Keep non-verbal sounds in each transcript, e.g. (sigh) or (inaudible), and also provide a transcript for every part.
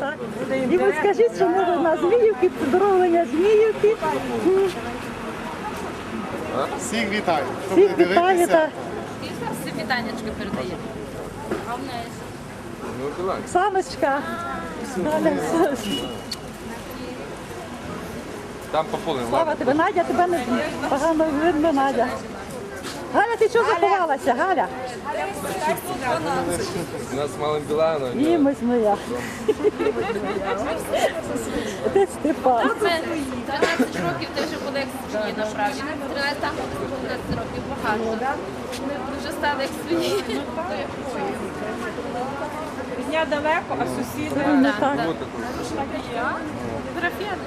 Так. Йому скажіть, що ми на Зміївки, поздоровлення Зміївки. Всіх вітаю. Всіх вітаю та І все вітаннячко передає. А Оксаночка. Там пополним. Слава тебе, Надя, тебе не погано видно, Надя. Галя, ти чого заховалася, Галя? У нас малим Біланом. І ми моя. Де Степан? Це 13 років ти вже буде як свої насправді. 13 там буде 13 років багато. Ми вже стали як свої. Дня далеко, а сусіди. Ну, так. Парафіяни,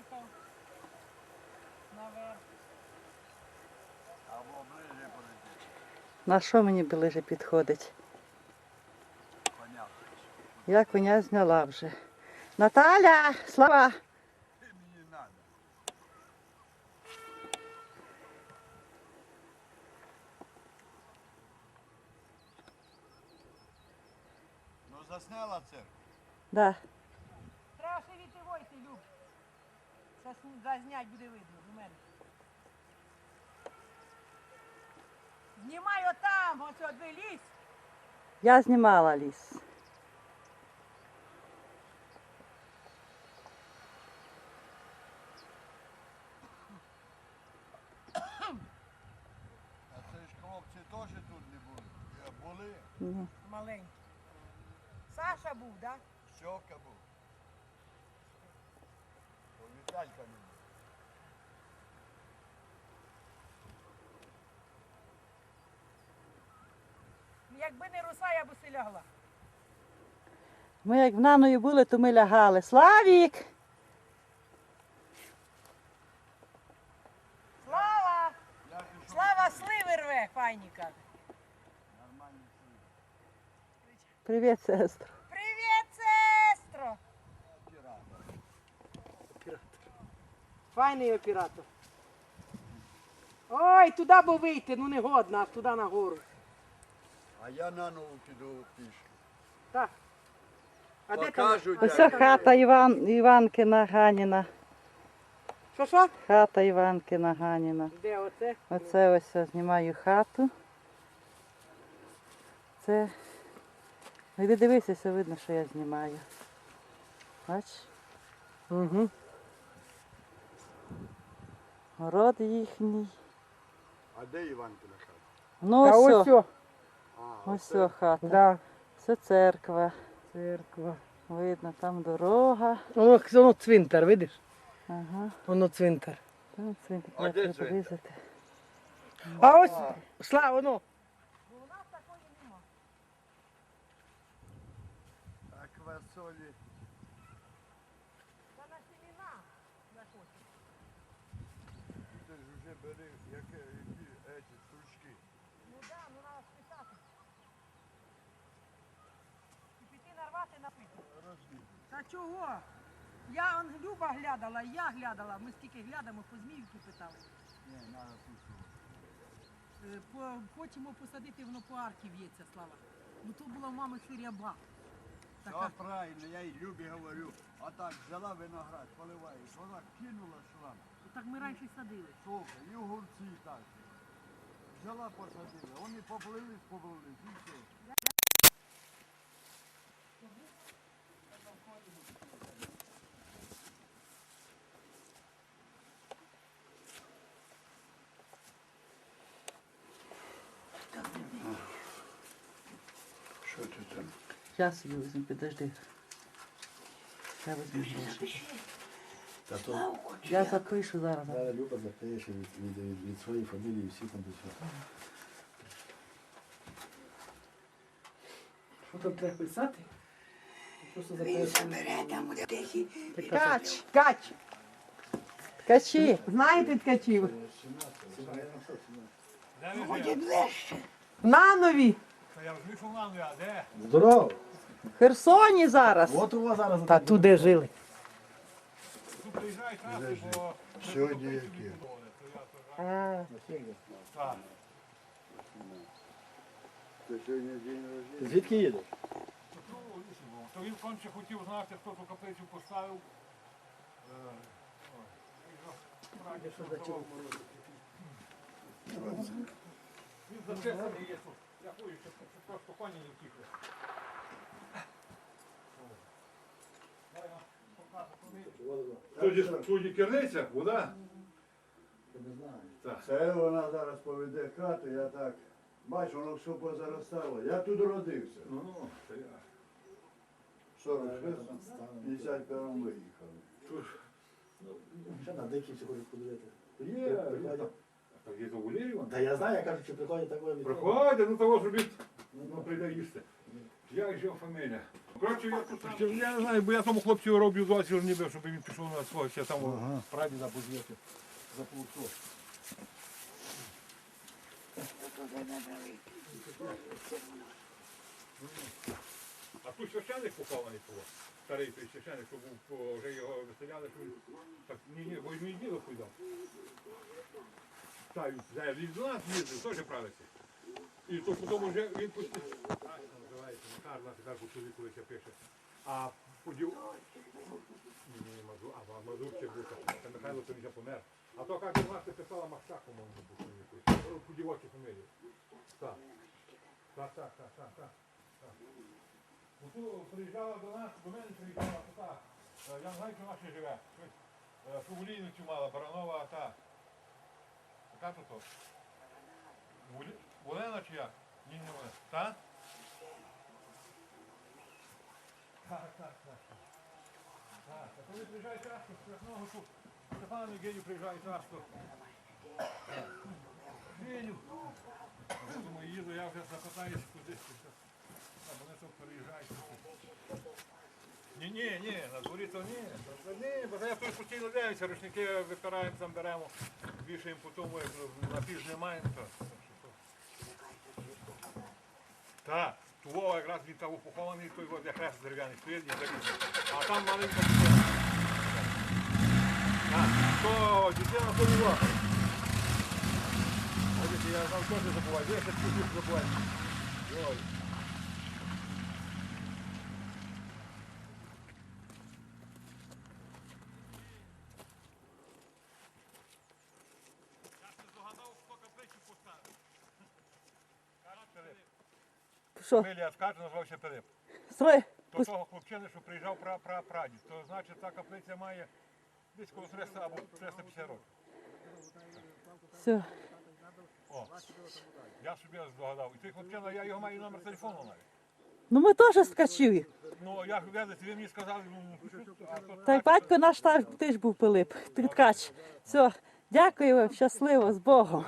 поїхав наверх. На що мені ближе підходить? Коня. Я коня зняла вже. Наталя, слава! Ну засняла це. Да. Страшно вітивойте, Люб. Зазнять буде видно у мене. Знімай отам, ось от вилізь. Я знімала ліс. А це ж хлопці теж тут не були. Були. Ні. Маленький. Саша був, так? Да? Щока був. Був. Ну, Якби не руса, я б усе лягла. Ми як в наною були, то ми лягали. Славік! Слава! Слава сливи рве, файні каже. Привіт, сестро. Привіт, сестро! Файний оператор. Ой, туди бо вийти, ну не годно, аж туди нагору. А я на нову піду пішки. Так. А де там? Покажуть, Ось як. хата Іван, Іванкина Ганіна. Що що? Хата Іванкина Ганіна. Де оце? Оце ось я знімаю хату. Це. Ну, Йди дивися, все видно, що я знімаю. Бач, Угу. Город їхній. А де Іванкина хата? Ну Та ось, ось. А, ось о хата. Да. Це церква. Церква. Видно, там дорога. Воно, воно цвинтар, видиш? Ага, Воно цвинтар. там цвинтар. А де треба цвинтар? вирізати. А ось, слава, воно. А квасолі. Ти ж вже бери, яке, які еті, стручки. Піти нарвати напити. Розбій. Та чого? Я он Люба глядала, я глядала. Ми скільки глядamo, по зміївки питали. Ні, треба пішло. Е, По, хочемо посадити, воно по арки в'ється, Слава. Ну то була в мами ширяба. Все правильно, я й Любі говорю. А так взяла виноград, поливаєш, вона кинула шланг. Так ми раніше садили. Слухай, і огурці так. Взяла посадили. вони поплились, поплились, і все. Що ти там? Я візьму. Я. Та то Я запишу зараз. зараз Люба запише від, від, від, від своєї фамілії всі там до цього. Що там треба писати? Просто записуємо. Ткач, ткач. Ткачі. Знаєте ткачів? На нові. Здорово! В Херсоні зараз. От у вас зараз Та туди жили. Сьогодні які? Це сьогодні день рождення. Звідки їдеш? То він конче хотів знати, хто ту каплицю поставив. Е, Він зачесаний є тут. Я хочу, щоб просто коні не втікли. Тоді, тоді керниця, вода. Це вона зараз поведе хату, я так. Бач, воно все позаростало. Я тут родився. Ну, ну, це я. 46, 51 виїхали. Ще на дикі всі хочуть подивити. Є, Приходять. Так є то Валерій, Та я знаю, я кажу, що приходять такої від Приходьте, ну того зробіть. Ну, прийде їсти. Як же його фамілія? Коротше, я тут сам- я не знаю, бо я тому хлопцю роблю дозвіл, ніби, щоб він пішов на свого ще там Ага. прадіда позвати. За полосо. А тут священник похований було. Старий той священник, що був, по- вже його виселяли, що він так, ні, ні, бо мій діло хуйдав. Так, він від нас їздив, теж правиться. І то потім вже він пустив. Так, називається Макар, на чоловіку лише пише. А поділ... Не а Мазур ще був, це Михайло то вже помер. А то, як у нас ти писала Махчак, по-моєму, був чоловік. Подівочі фамілії. Так. Так, так, так, так, так. так. Ну, приїжджала до нас, до мене приїжджала та, е, я не знаю, чи вона ще живе. Е, Фугулійницю мала, Баранова, та. Яка то то? Волена чи як? Ні, не Волена. Та? Так, так, так. Так, а коли приїжджає з Страшного тут, Степан Євгеній приїжджає часто. Геню. Думаю, їду, я вже запитаюсь кудись. А вони тут переїжджають. Ні, ні, ні, на дворі то ні. Ні, бо я тут постійно дивлюся, рушники випираємо, там беремо, вішаємо по тому, як на піж немає. Так, того якраз він того похований, той от, як хрест дерев'яний стоїть, я залізу. А там маленька дитина. Так, то дитина то була. Бачите, я знав, теж забуваю, ви ще чуть забуваю. Ой. Що? Фамілія скаже, назвався Пилип. Строй. То того хлопчини, що приїжджав пра пра прадід. То значить та каплиця має десь коло 300 або 350 років. Все. О, я собі здогадав. І той хлопчина, я його маю номер телефону навіть. Ну ми теж ткачів. Ну, як видите, ви мені сказали, ну, а то Та й батько наш так теж був Пилип. Ти ткач. Все. Дякую вам, щасливо, з Богом.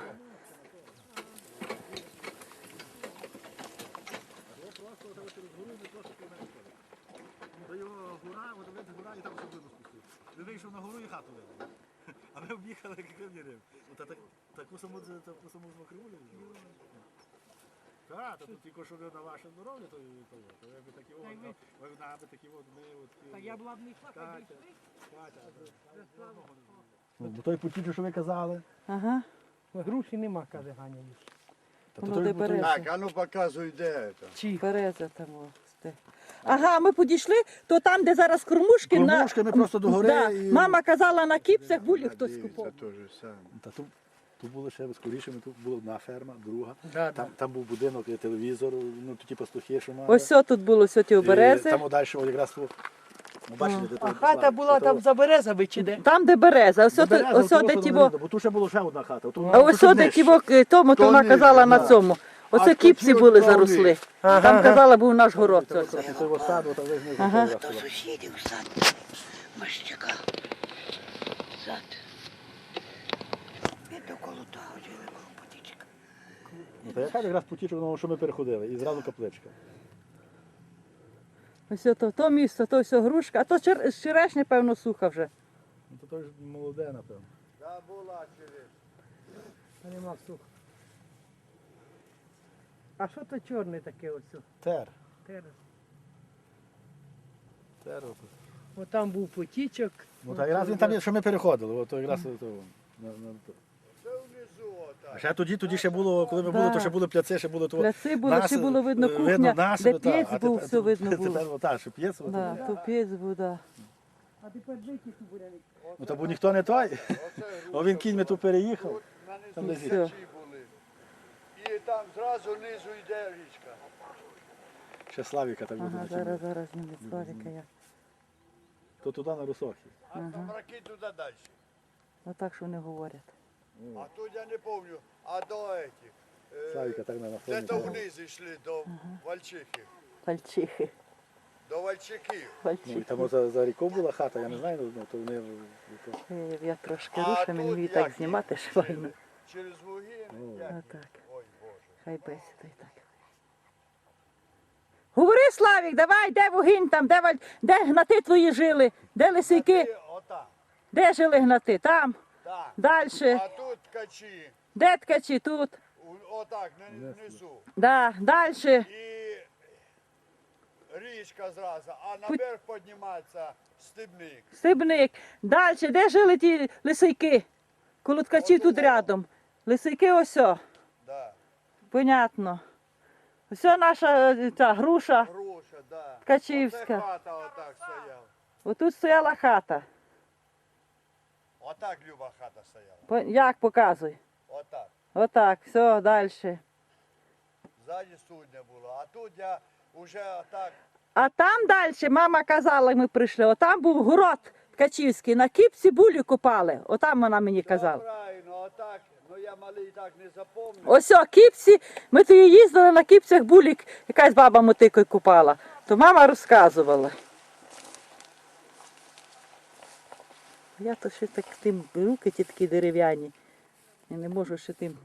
До його гора, от видно гора і там особливо спустив. Він вийшов на гору і хату видно. А ми об'їхали як рим. От та- таку саму таку саму змокривулю. Так, то тут тільки що на ваше здоров'я, то і то. То ви б такі от, ну, ви б на- такі от, ми от. Та я була б не йшла. Бо той потічу, що ви казали. Ага. Груші нема, каже Ганя. Воно де береза. Так, а ну показуй, де це. Береза там. о, сте. Ага, ми підійшли, то там, де зараз кормушки, Кормушки, ми просто до гори Да. і- Мама казала на кіпцях, булі хтось то саме. Та тут, тут було ще скоріше, ми тут була одна ферма, друга. Да, Там, там був будинок, і телевізор, ну ті пастухи, що мали. Ось тут було, все ті І берези. Там далі якраз ну, бачите, де А хата була там за березами чи де? Там, де береза, ось Де от- ось от де ті во- Бо тут ще була ще одна хата. Тут, А тут ось от де нижче. ті во- тому, то вона казала на цьому. Оце А кіпці були заросли. Ага. Там казала, був наш город. Ага. То раз. сусідів сад Мащака. Сад. І до коло того жили коло потічка. Ну, Та яка якраз потічок, ну, що ми переходили, і зразу капличка. Ось то, то місто, то все грушка, а то чер... черешня, певно, суха вже. Ну, то той ж молоде, напевно. Да, була через. Нема сух. А що то чорне таке оце? Тер. Терес. Тер. О, там був потічок. Ну, та якраз він там є, що ми переходили, от, то якраз то, на, на, то. А ще тоді, тоді ще було, коли ми були, то ще були пляци, ще було то. Пляци були, ще було видно е, кухня, нас, де та, п'єць а був, тепер- все видно Тепер, так, що п'єць, от, Да, то п'єць був, да. А тепер дикі тут буряни. ну, то був ніхто не той. (laughs) О, він кінь ми тут переїхав. Там десь Все. Там зразу низу йде річка. Ще Славіка так буде. Ага, зараз, зараз зніме Славіка я. То туди на Русохі. А там раки туди далі. Отак, що вони говорять. А тут я не пам'ятаю. А до этих. е, Славіка так на Де фоні. то вниз йшли до Вальчихи. Пальчихи. До Вальчихів. Ну, і Пальчихи. там за, за рікою була хата, я не знаю, ну, то вони... то- Е, Я трошки А руша, мені тут як так знімати швайно. Через Лугин. як? Отак. Ой, Боже. Хай бесіда і так. Говори, Славік, давай, де вогінь там, де, валь... де гнати твої жили, де лисики, де жили гнати? Там, Так. далі, А тут ткачі. де ткачі, тут, У- Отак, на- внизу. да, далі. І річка зразу, а наверх піднімається стебник. Стебник. Далі, де жили ті лисики? Коло ткачів тут рядом. Лисики ось. Понятно. Ось наша ця груша. Груша, да. Ткачівська. Оце хата отак стояла. Отут стояла хата. Отак люба хата стояла. По- Як показуй? Отак. Отак, все, далі. Ззаді судня було. А тут я вже отак. А там далі, мама казала, ми прийшли, отам був город Ткачівський, на кіпці булі купали. Отам вона мені казала. Правильно, отак. Я малий так не запомнив. Ось о, кіпці, ми тоді їздили на кіпцях булік, якась баба мотикою купала. То мама розказувала. Я то ще так тим руки ті такі дерев'яні. Я не можу ще тим.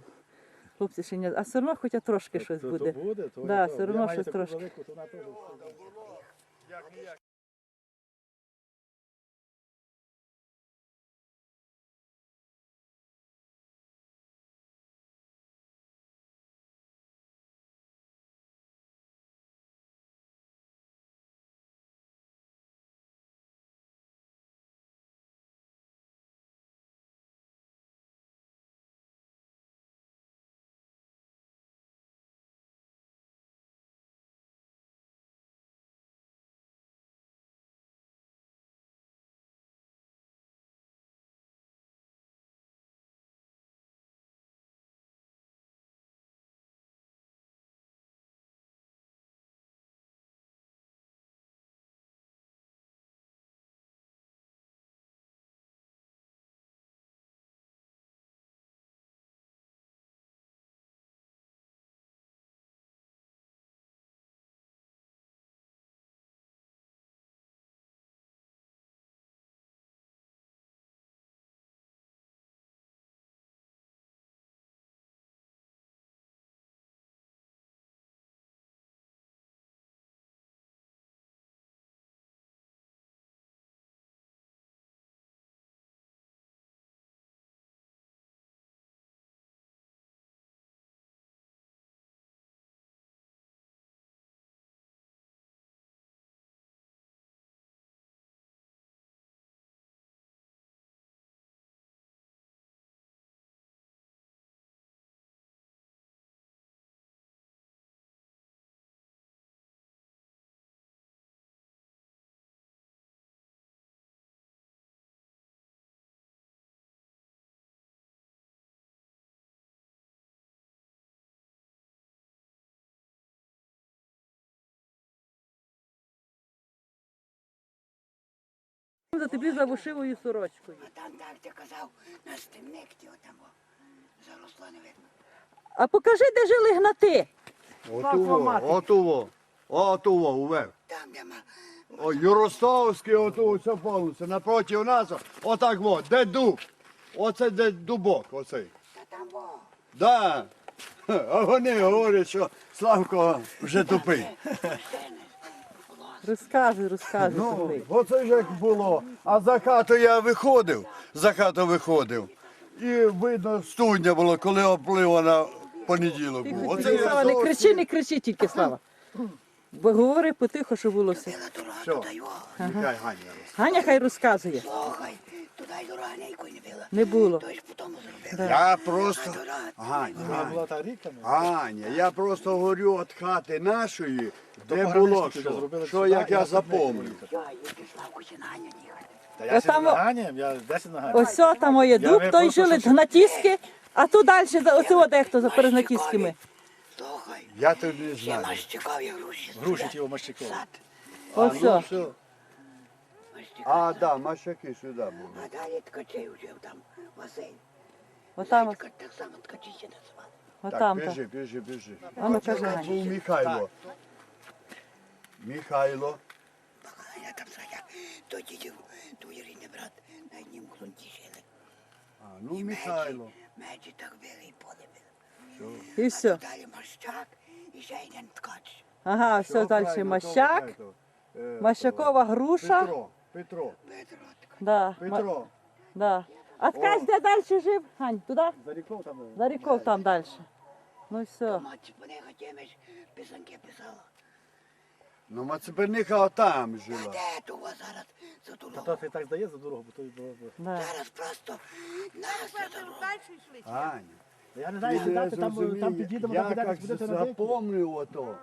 Хлопці ще не. А все одно хоча трошки щось буде. Буде, то Да, все одно щось трошки. Як ніяк. За тобі за вишивою сорочкою. А там так ти казав, на стемник ті отам. Заросло не видно. А покажи, де жили гнати. Отуво, отуво, отуво, уверх. Там нема. О, Юростовський, оту все повністю. Напроти нас, отак от, де дуб. Оце де дубок, оцей. Та там во. Да. (laughs) А вони говорять, що Славко вже тупий. Розказуй, розказуй. Ну, оце ж як було. А за хату я виходив, за хату виходив. І видно, студня було, коли оплива на понеділок Тихо, був. тихо, Слава, не кричи, не кричи тільки, Слава. Бо говори потихо, що було все. Все. Нехай Ганя. Ганя хай розказує. Слухай, туди дорога ніякої не було. Я просто. Дорога. Вона Ганя. була та ріка. ну. Аня, я просто говорю від хати нашої, де було що, що як я запомнив. Я її пішла в кучинаня їхати. Та я Отам сьогодні о- наганям, я 10 наганям. Ось о, там моє дуб, ви той просто жили що- гнатіски, а тут далі, за- оце от дехто за перед гнатісками. Слухай, Я тут не ще знаю. груші. У Мащикова. Сад. Ось о. все. А, да, машаки сюди були. А далі ткачей вже там басейн. Отам, Ткач так само ткачі ще називали. Так, отам. біжи, біжи, біжи. А ну кажи, Був Ганя. Михайло. Михайло. Я там згадав, то дідів, твій рідний брат на однім ґрунті жили. А, ну Михайло. Меджі так били і поле били. І все. Далі Мащак і ще один ткач. Ага, все далі правильно, Мащак, е, Мащакова груша. Петро, Петро, Петро ткач. Да, ма- Петро. да. А ткач де далі жив? Гань, туди? За ріков там. За ріков там далі. Ну і все. Мать мене хотімеш, писанки писала. Ну Мацеперниха отам А жила. де то у вас зараз за Та дорогу? то ти так здає за дорогу, бо то й дорога. Да. Зараз просто нас за дорогу. Далі йшли. Аня. Я не Ти знаю, не сідати там, зрозумів, там підійдемо, я там підемо, як будете на деякі. запомнив ото.